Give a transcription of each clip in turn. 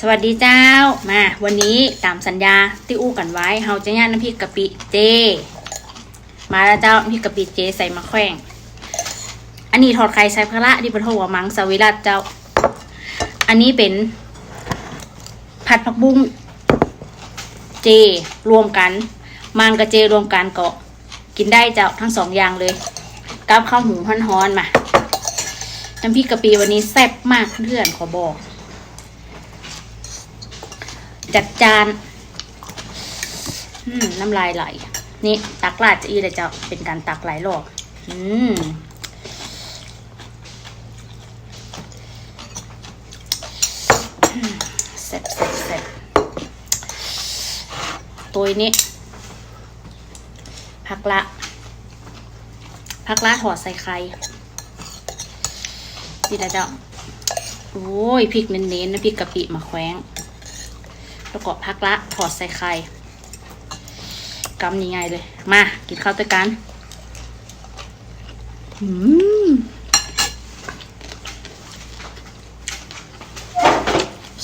สวัสดีเจ้ามาวันนี้ตามสัญญาที่อู้กันไว้เฮาจะย่างน้ำพริกกะปิเจ มาแล้วเจ้าน้ำพริกกะปิเจใส่มะแขวงอันนี้ทอดไข่ใส่พะระดิบโทวมังสวิรัตเจ้า อันนี้เป็น ผัดผักบุ้งเจรวมกัน มันกับเจรวมกันก็กินได้เจ้าทั้งสองอย่างเลยกับข้าวหมูฮ้อนๆมาน้ำพริกกะปิวันนี้แซ่บมากเพื่อนขอบอก จัดจานน้ำลายไหล นี่ตักลาดจะอีเลยจ้าเป็นการตักหลายรอบอืมเสร็จเสร็จเสร็จตัวนี้ผักละผักละถอดใส่ไข่ดีนะเจ้าโอ้ยพริกเน้นๆนะพริกกะปิมาแขวง แล้วก็พักละถอดใส่ไข่กำยังไงเลย มา กินข้าวด้วยกันอืม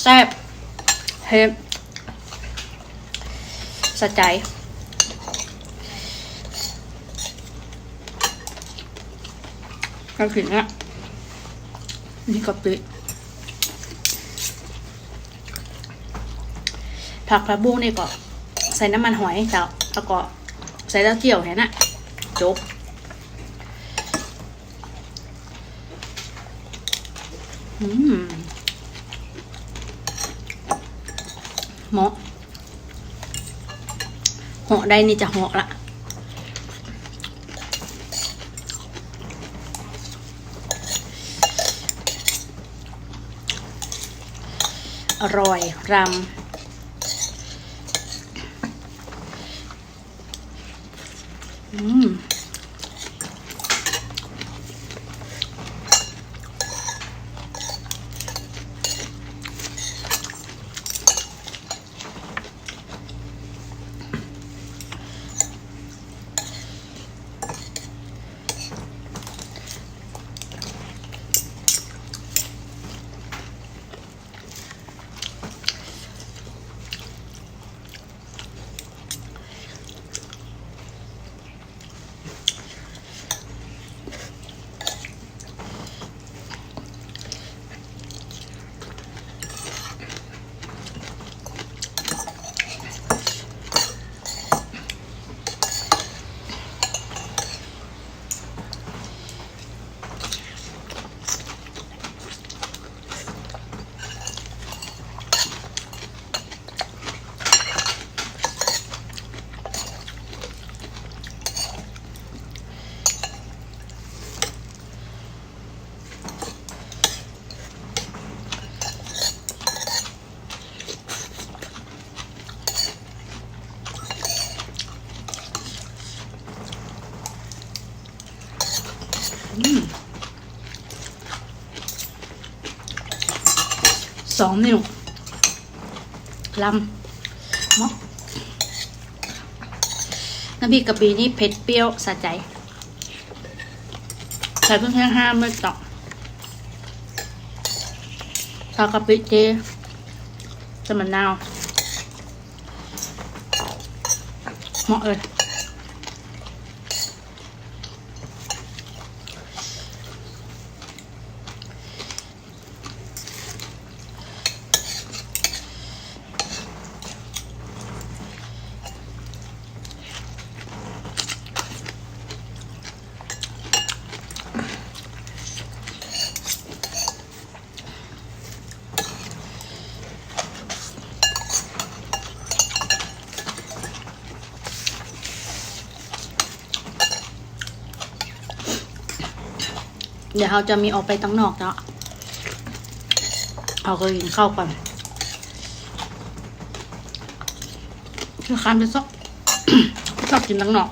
แซ่บเผ็ดสะใจก็ถึงอะนี่กะปิ ผักผักบุ้งนี่ก็ใส่น้ำมันหอยเจ้าแล้วก็ใส่เต้าเจี้ยวแค่นั้นน่ะจบอืมเหมาะเหาะได้นี่จะเหาะละอร่อยรำ อื สองนิ้วลำเนาะน้ำพริกกะปินี่เผ็ดเปรี้ยวสะใจ ใส่เพิ่งแค่ห้าเม็ดต่อทากะปิเจจะมะนาวเหมาะเลย เดี๋ยวเราจะมีออกไปตั้งนอกเนาะเอาก็กินข้าวก่อนคือคามเป็นชอบชอบกินตั้งนอก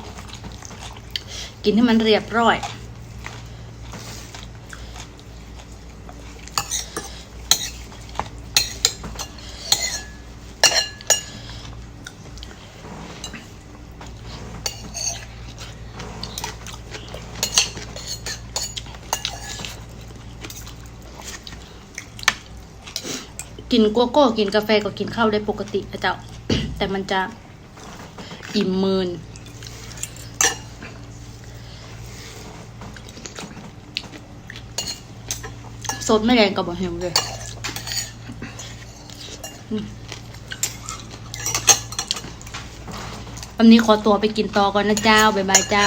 กินให้มันเรียบร้อย กินโกโก้กินกาแฟก็กินข้าวได้ปกตินะเจ้า แต่มันจะอิ่มมืนสดไม่แรงก็บอกเห็นเลยวันนี้ขอตัวไปกินต่อก่อนนะเจ้า บ๊ายบายเจ้า